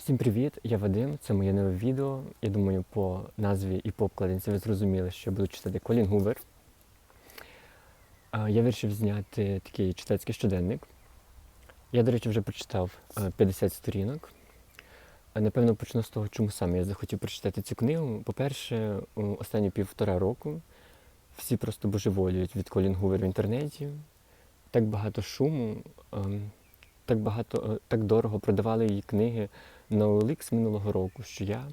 Всім привіт! Я Вадим. Це моє нове відео. Я думаю, по назві і по обкладинці ви зрозуміли, що я буду читати Колін Гувер. Я вирішив зняти такий читацький щоденник. Я, до речі, вже прочитав е, 50 сторінок. Напевно, почну з того, чому саме я захотів прочитати цю книгу. По-перше, останні півтора року всі просто божеволюють від Колін Гувер в інтернеті. Так багато шуму, ем, так багато, е, так дорого продавали її книги на OLX минулого року, що я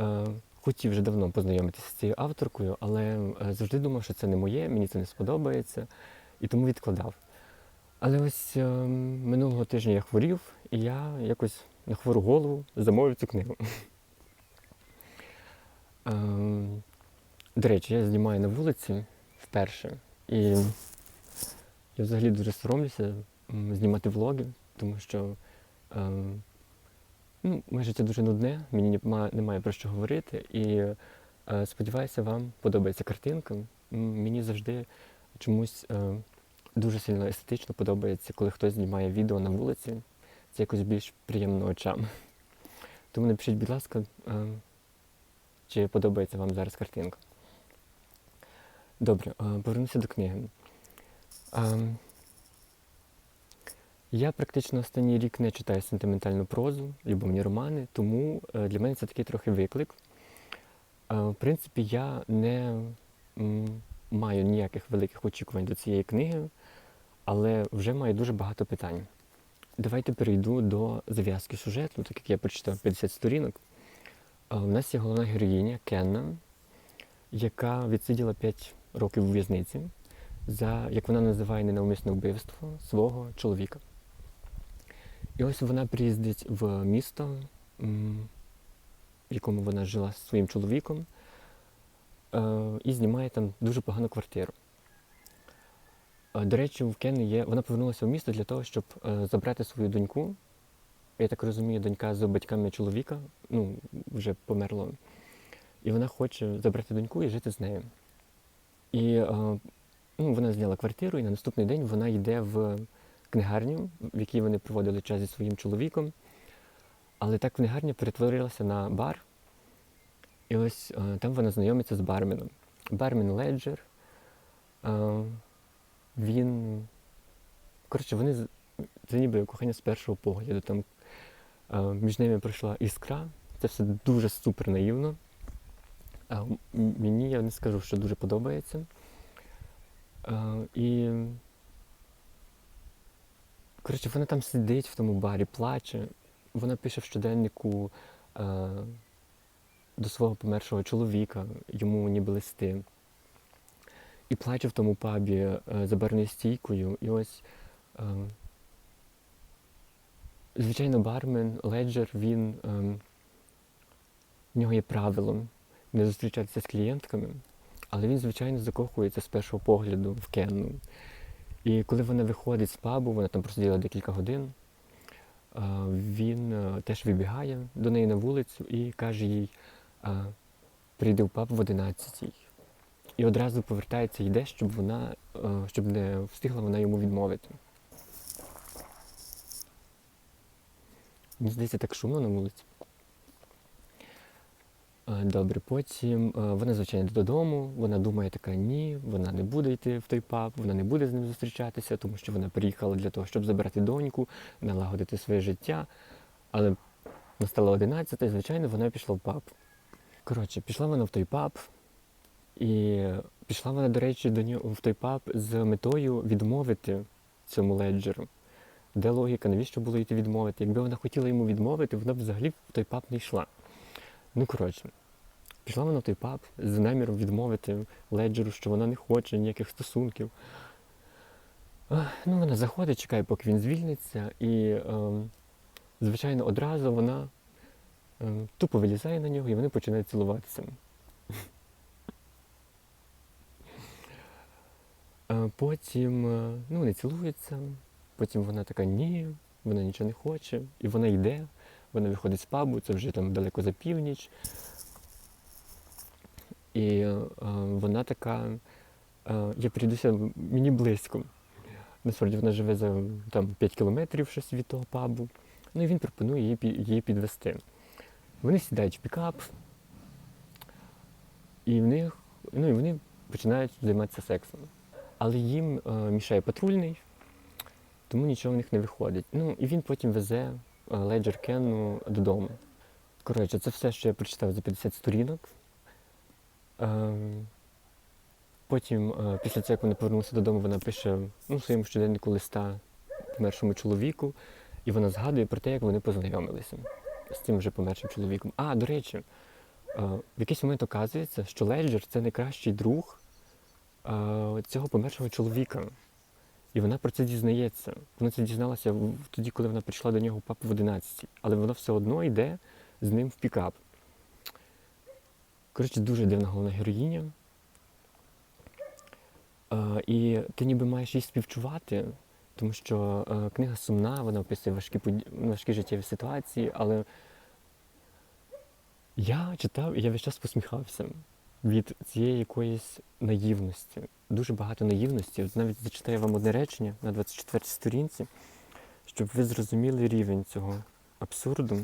е, хотів вже давно познайомитися з цією авторкою, але е, завжди думав, що це не моє, мені це не сподобається, і тому відкладав. Але ось е, минулого тижня я хворів, і я якось на хвору голову замовив цю книгу. Е, до речі, я знімаю на вулиці вперше, і я взагалі дуже соромлюся знімати влоги, тому що е, ну, моє життя дуже нудне, мені немає про що говорити. І е, сподіваюся, вам подобається картинка. Мені завжди чомусь е, дуже сильно естетично подобається, коли хтось знімає відео на вулиці. Це якось більш приємно очам. Тому напишіть, будь ласка, е, чи подобається вам зараз картинка. Добре, е, повернуся до книги. Ем, я практично останній рік не читаю сентиментальну прозу, любовні романи, тому е, для мене це такий трохи виклик. Е, В принципі, я не маю ніяких великих очікувань до цієї книги, але вже маю дуже багато питань. Давайте перейду до зав'язки сюжету, так як я прочитав 50 сторінок. Е, У нас є головна героїня Кенна, яка відсиділа 5 років у в'язниці за, як вона називає, ненавмисне вбивство свого чоловіка. І ось вона приїздить в місто, в якому вона жила зі своїм чоловіком, е, і знімає там дуже погану квартиру. Е, До речі, в Кенни є. Вона повернулася в місто для того, щоб е, забрати свою доньку. Я так розумію, донька з батьками чоловіка, ну, вже померла. І вона хоче забрати доньку і жити з нею. І ну, вона зняла квартиру, і на наступний день вона йде в книгарню, в якій вони проводили час зі своїм чоловіком. Але так книгарня перетворилася на бар. І ось е, там вона знайомиться з барменом. Бармен Леджер. Е, він. Коротше, вони це ніби кохання з першого погляду. Там е, між ними пройшла іскра. Це все дуже супер наївно. Мені я не скажу, що дуже подобається. І коротше, вона там сидить в тому барі, плаче. Вона пише в щоденнику е, до свого помершого чоловіка, йому ніби листи. І плаче в тому пабі е, за барною стійкою. І ось, е, звичайно, бармен, леджер, він е, в нього є правилом не зустрічатися з клієнтками, але він, звичайно, закохується з першого погляду в Кенну. І коли вона виходить з пабу, вона там просиділа декілька годин, він е, теж вибігає до неї на вулицю і каже їй, е, прийди в паб в 11 І одразу повертається, йде, щоб вона, е, щоб не встигла вона йому відмовити. Мені здається, так шумно на вулиці. Е, Добре, потім е, вона, звичайно, йде додому, вона думає така, ні, вона не буде йти в той паб, вона не буде з ним зустрічатися, тому що вона приїхала для того, щоб забрати доньку, налагодити своє життя. Але настало 11, і, звичайно, вона пішла в паб. Коротше, пішла вона в той паб, і пішла вона, до речі, до нього в той паб з метою відмовити цьому леджеру. Де логіка, навіщо було йти відмовити? Якби вона хотіла йому відмовити, вона б взагалі в той паб не йшла. Ну, коротше, пішла вона в той паб з наміром відмовити леджеру, що вона не хоче ніяких стосунків. Ну, вона заходить, чекає, поки він звільниться, і, ем, звичайно, одразу вона ем, тупо вилізає на нього і вони починають цілуватися. Потім е, ну, вони цілуються, потім вона така ні, вона нічого не хоче, і вона йде, вона виходить з пабу, це вже там далеко за північ. І е, вона така, е, я прийдуся мені близько. Насправді вона живе за там, 5 кілометрів щось від того пабу. Ну і він пропонує її, її підвести. Вони сідають в пікап, і в них, ну, і вони починають займатися сексом. Але їм е, мішає патрульний, тому нічого в них не виходить. Ну і він потім везе е, Леджер Кенну додому. Коротше, це все, що я прочитав за 50 сторінок. Ем, Потім, е, після цього, як вони повернулися додому, вона пише ну, своєму щоденнику листа помершому чоловіку, і вона згадує про те, як вони познайомилися з цим вже помершим чоловіком. А, до речі, е, в якийсь момент оказується, що Леджер це найкращий друг е, цього помершого чоловіка. І вона про це дізнається. Вона це дізналася тоді, коли вона прийшла до нього папу в 11 але вона все одно йде з ним в пікап. Коротше, дуже дивна головна героїня. Е, і ти ніби маєш їй співчувати, тому що е, книга сумна, вона описує важкі, поді- важкі життєві ситуації, але я читав і я весь час посміхався від цієї якоїсь наївності. Дуже багато наївності. От навіть зачитаю вам одне речення на 24 й сторінці, щоб ви зрозуміли рівень цього абсурду.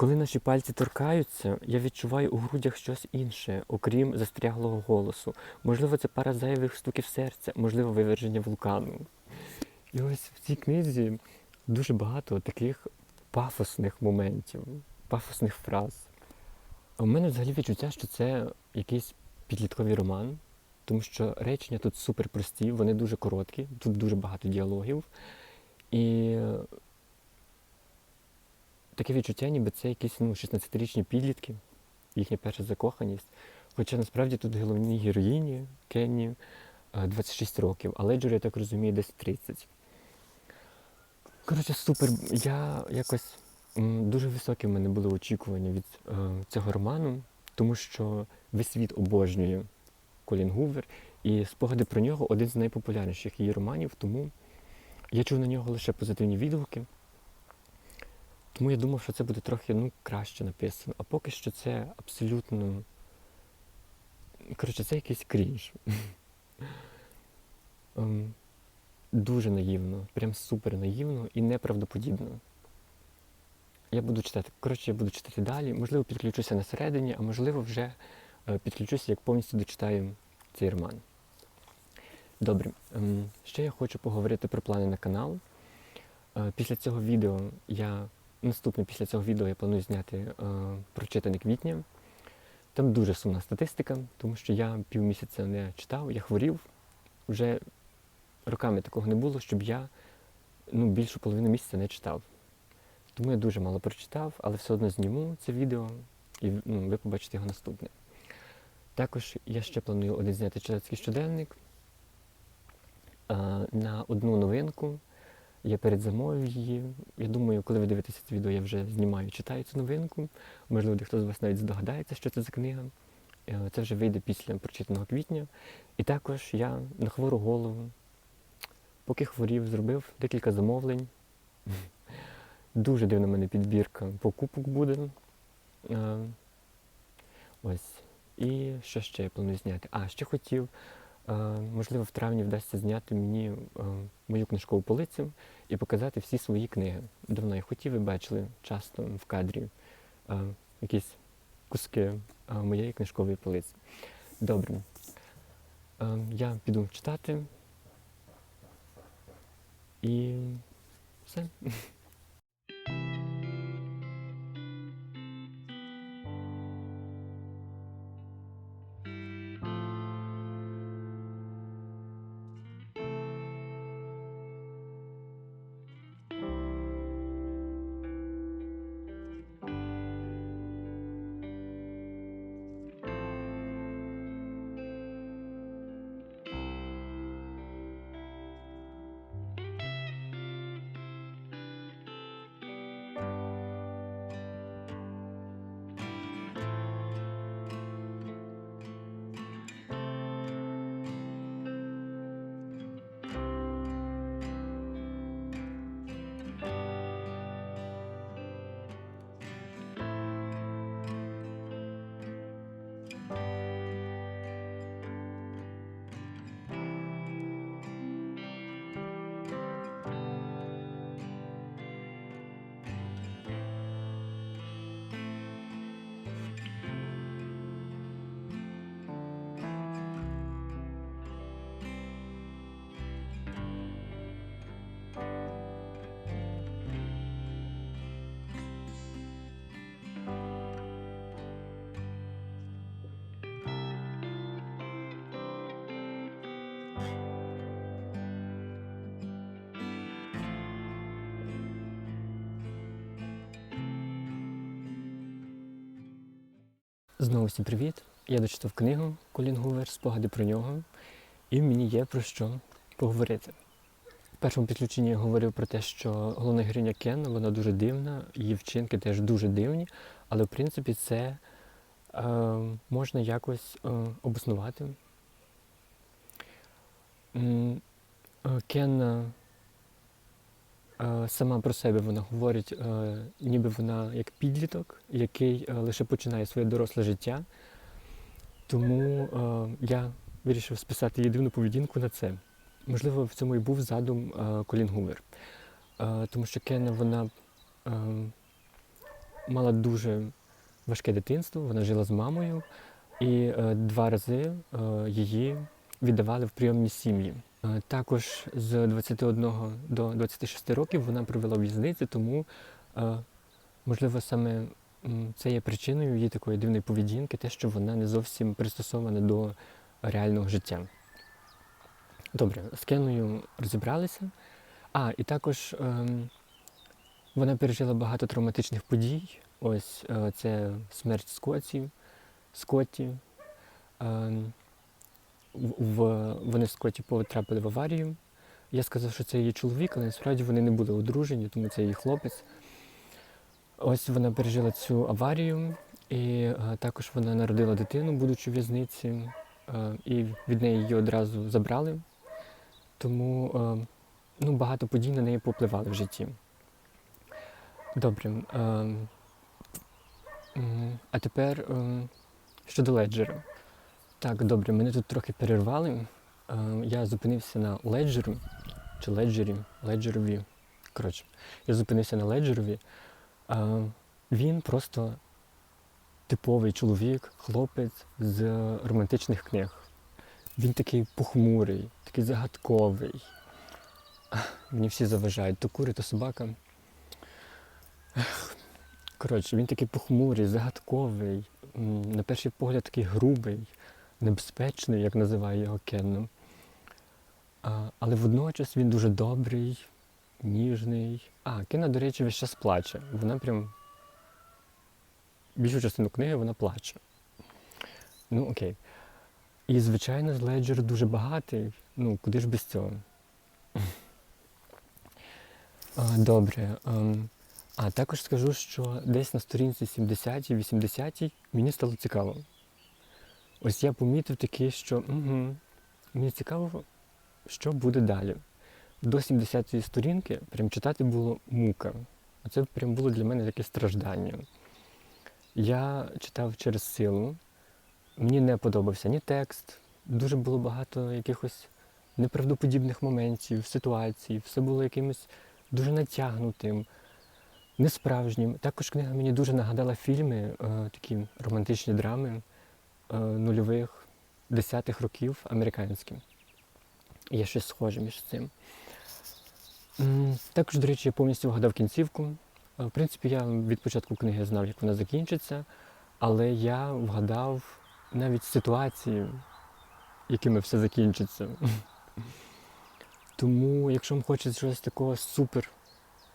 Коли наші пальці торкаються, я відчуваю у грудях щось інше, окрім застряглого голосу. Можливо, це пара зайвих стуків серця, можливо, виверження вулкану. І ось в цій книзі дуже багато таких пафосних моментів, пафосних фраз. У мене взагалі відчуття, що це якийсь підлітковий роман, тому що речення тут супер прості, вони дуже короткі, тут дуже багато діалогів. І таке відчуття, ніби це якісь ну, 16-річні підлітки, їхня перша закоханість. Хоча насправді тут головній героїні Кенні е, 26 років, а Леджеру, я так розумію, десь 30. Коротше, супер. Я якось дуже високі в мене були очікування від е, цього роману, тому що весь світ обожнює Колін Гувер, і спогади про нього один з найпопулярніших її романів, тому я чув на нього лише позитивні відгуки. Тому я думав, що це буде трохи ну, краще написано. А поки що це абсолютно. Коротше, це якийсь крінж. Ем, Дуже наївно, прям супер наївно і неправдоподібно. Я буду читати. Коротше, я буду читати далі. Можливо, підключуся на середині, а можливо, вже е, підключуся, як повністю дочитаю цей роман. Добре. ем, Ще я хочу поговорити про плани на канал. Е, Після цього відео я наступне після цього відео я планую зняти е, прочитане квітня. Там дуже сумна статистика, тому що я півмісяця не читав, я хворів. Вже роками такого не було, щоб я ну, більшу половину місяця не читав. Тому я дуже мало прочитав, але все одно зніму це відео і ну, ви побачите його наступне. Також я ще планую один зняти читацький щоденник е, на одну новинку. Я передзамовив її. Я думаю, коли ви дивитеся це відео, я вже знімаю і читаю цю новинку. Можливо, дехто з вас навіть здогадається, що це за книга. Е, Це вже вийде після прочитаного квітня. І також я на хвору голову, поки хворів, зробив декілька замовлень. Дуже дивна в мене підбірка покупок буде. Е, Ось. І що ще я планую зняти? А, ще хотів, можливо, в травні вдасться зняти мені е, мою книжкову полицю і показати всі свої книги. Давно я хотів, ви бачили часто в кадрі е, якісь куски е, моєї книжкової полиці. Добре. Е, Я піду читати. І все. Знову всім привіт! Я дочитав книгу Колін Гувер, спогади про нього, і мені є про що поговорити. В першому підключенні я говорив про те, що головна героїня Кен, вона дуже дивна, її вчинки теж дуже дивні, але в принципі це е, можна якось е, обоснувати. Е, Кен е, сама про себе вона говорить, е, ніби вона як підліток, який е, лише починає своє доросле життя. Тому е, я вирішив списати її дивну поведінку на це. Можливо, в цьому і був задум е, Колін Гувер. Е, тому що Кена вона е, мала дуже важке дитинство, вона жила з мамою, і е, два рази е, її віддавали в прийомні сім'ї. Е, Також з 21 до 26 років вона провела в'язниці, тому, е, можливо, саме це є причиною її такої дивної поведінки, те, що вона не зовсім пристосована до реального життя. Добре, з Кеною розібралися. А, і також ем, вона пережила багато травматичних подій. Ось е, це смерть Скотті, Скотті. Ем, в, вони з Скотті потрапили в аварію. Я сказав, що це її чоловік, але насправді вони не були одружені, тому це її хлопець. Ось вона пережила цю аварію, і е, також вона народила дитину, будучи в в'язниці, е, і від неї її одразу забрали. Тому е, ну, багато подій на неї попливали в житті. Добре. М, а тепер е, щодо леджера. Так, добре, мене тут трохи перервали. Е, я зупинився на леджеру чи леджері, леджерові. Коротше, я зупинився на леджерові. Він просто типовий чоловік, хлопець з романтичних книг. Він такий похмурий, такий загадковий. Мені всі заважають, то кури, то собака. Коротше, він такий похмурий, загадковий, на перший погляд такий грубий, небезпечний, як називає його Кенном. Але водночас він дуже добрий, ніжний. А, Кена, до речі, весь час плаче. Вона прям більшу частину книги вона плаче. Ну, окей. І, звичайно, Леджер дуже багатий. Ну, куди ж без цього? Добре. ем, А також скажу, що десь на сторінці 70-80 мені стало цікаво. Ось я помітив таке, що угу, мені цікаво, що буде далі. До 70-ї сторінки прям читати було мука. Оце прям було для мене таке страждання. Я читав через силу. Мені не подобався ні текст, дуже було багато якихось неправдоподібних моментів, ситуацій, все було якимось дуже натягнутим, несправжнім. Також книга мені дуже нагадала фільми, е, такі романтичні драми нульових, десятих років американські. Є щось схоже між цим. Також, до речі, я повністю вгадав кінцівку. Е, В принципі, я від початку книги знав, як вона закінчиться, але я вгадав навіть ситуації, якими все закінчиться. Тому, якщо вам хочеться щось такого супер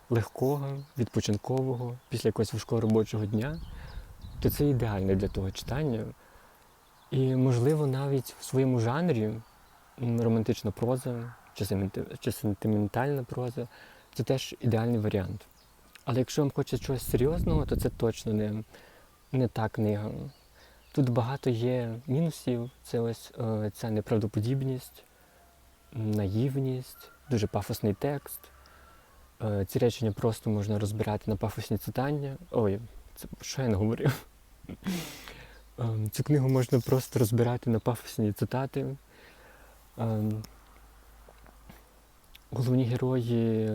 легкого, відпочинкового, після якогось важкого робочого дня, то це ідеальне для того читання. І, можливо, навіть в своєму жанрі романтична проза чи, сентиментальна проза це теж ідеальний варіант. Але якщо вам хочеться чогось серйозного, то це точно не, не та книга. Тут багато є мінусів. Це ось е, ця неправдоподібність, наївність, дуже пафосний текст. Е, ці речення просто можна розбирати на пафосні цитання. Ой, це що я не говорив? Ем, Цю книгу можна просто розбирати на пафосні цитати. Ем, Головні герої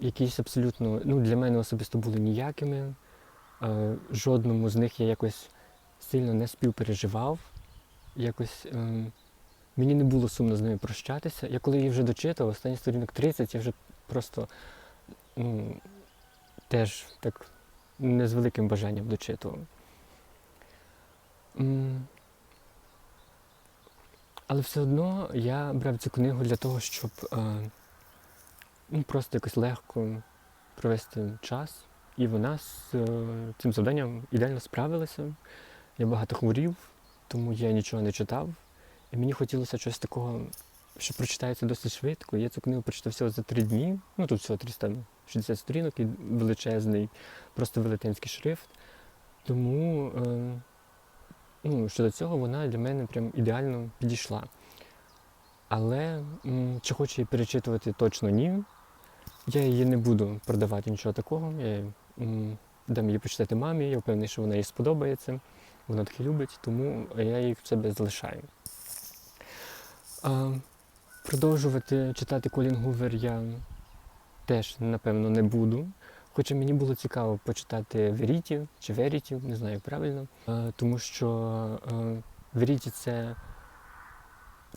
якісь абсолютно, ну, для мене особисто були ніякими. Е, Жодному з них я якось сильно не співпереживав. Якось ем, мені не було сумно з ними прощатися. Я коли її вже дочитав, останні сторінок 30, я вже просто ну, теж так не з великим бажанням дочитував. Але все одно я брав цю книгу для того, щоб е, ну, просто якось легко провести час. і вона з е, цим завданням ідеально справилася. Я багато хворів, тому я нічого не читав. І мені хотілося щось такого, що прочитається досить швидко. Я цю книгу прочитав всього за три дні. Ну тут всього 360 сторінок і величезний, просто велетенський шрифт. Тому е, ну, щодо цього вона для мене прям ідеально підійшла. Але чи хочу її перечитувати точно ні. Я її не буду продавати нічого такого. Я дам її почитати мамі, я впевнений, що вона їй сподобається. Вона таке любить, тому я їх в себе залишаю. А, продовжувати читати Колін Гувер я теж, напевно, не буду. Хоча мені було цікаво почитати Верітів чи Верітів, не знаю правильно, Е, тому що е, Веріті це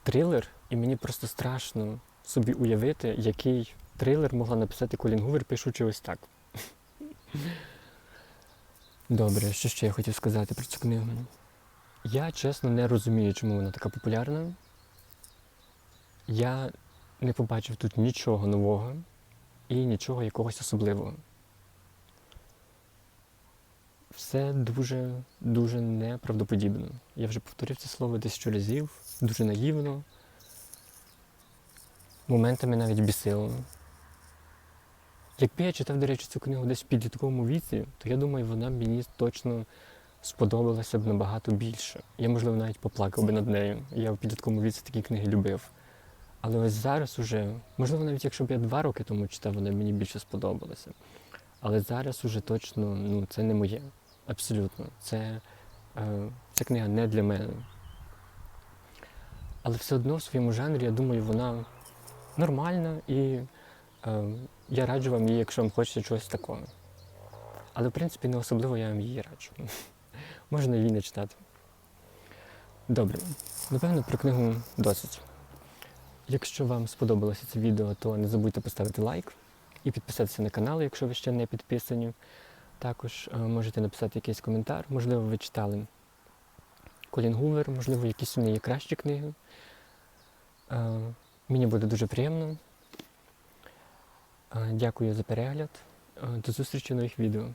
трилер, і мені просто страшно собі уявити, який трилер могла написати Колін Гувер, пишучи ось так. Добре, що ще я хотів сказати про цю книгу? Я чесно не розумію, чому вона така популярна. Я не побачив тут нічого нового і нічого якогось особливого. Все дуже, дуже неправдоподібно. Я вже повторив це слово тисячу разів, дуже наївно. Моментами навіть бісило. Якби я читав, до речі, цю книгу десь в підлітковому віці, то я думаю, вона мені точно сподобалася б набагато більше. Я, можливо, навіть поплакав би над нею. Я в підлітковому віці такі книги любив. Але ось зараз уже, можливо, навіть якщо б я два роки тому читав, вона мені більше сподобалася. Але зараз уже точно ну, це не моє. Абсолютно. Це, е, ця книга не для мене. Але все одно в своєму жанрі, я думаю, вона нормальна і е, я раджу вам її, якщо вам хочеться чогось такого. Але в принципі не особливо я вам її раджу. Можна її не читати. Добре, напевно, про книгу досить. Якщо вам сподобалося це відео, то не забудьте поставити лайк і підписатися на канал, якщо ви ще не підписані. Також е, можете написати якийсь коментар. Можливо, ви читали Колін Гувер, можливо, якісь у неї кращі книги. Е, Мені буде дуже приємно. Е, Дякую за перегляд. До зустрічі в нових відео.